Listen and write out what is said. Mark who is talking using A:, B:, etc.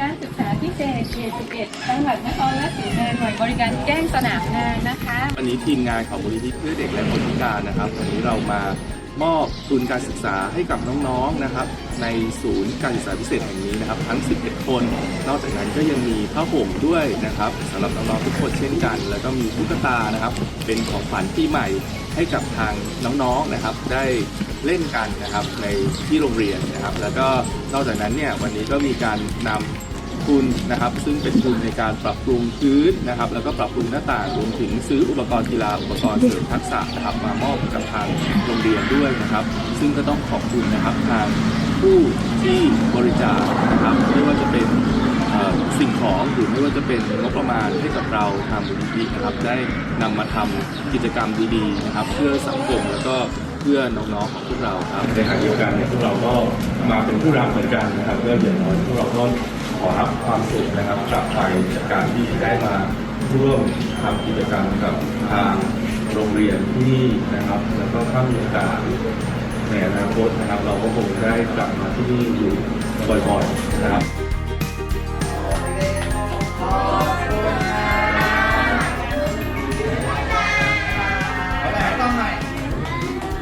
A: การศึกษาพิเศษเขต11จังหวัดนครราชสีมาหน่วยบริการแจ้งสนามงานนะคะ
B: วันนี้ทีมงานของมูลนิธิเพื่อเด็กและคนพิการนะครับ วันนี้เรามามอบทุนการศึกษาให้กับน้องๆนะครับ ในศูนย์การศึกษาพิเศษแห่งนี้นะครับ ทั้ง 11 คน นอกจากนั้นก็ยังมีผ้าห่มด้วยนะครับสำหรับน้องๆทุกคนเช่นกัน แล้วก็มีตุ๊กตานะครับ เป็นของขวัญปีใหม่ให้กับทางน้องๆนะครับ ได้เล่นกันนะครับในที่โรงเรียนนะครับ แล้วก็นอกจากนั้นเนี่ยวันนี้ก็มีการนำ ทุนนะครับซึ่งเป็นทุนในการปรับปรุงพื้นนะครับแล้วก็ปรับปรุงหน้าต่างรวมถึงซื้ออุปกรณ์กีฬาอุปกรณ์เสริมทักษะนะครับมามอบกับทางโรงเรียนด้วยนะครับ ซึ่งก็ต้องขอบคุณนะครับทางผู้ที่บริจาคนะครับไม่ว่าจะเป็นสิ่งของหรือไม่ว่าจะเป็นงบประมาณให้กับเราทางมูลนิธินะครับได้นำมาทำกิจกรรมดีๆนะครับ เพื่อสังคมแล้วก็เพื่อน้องๆของพวกเราครับ
C: ในทางเดียวกันเนี่ยพวกเราก็มาเป็นผู้รับเหมือนกันนะครับเพื่ออย่างน้อยพวกเราก็ ขอรับความสุขนะครับกลับไปจากการที่ได้มาร่วมทำกิจกรรมกับทางโรงเรียนที่นี่นะครับ แล้วก็ถ้ามีโอกาสในอนาคตนะครับ เราก็คงได้กลับมาที่นี่อยู่บ่อยๆนะครับ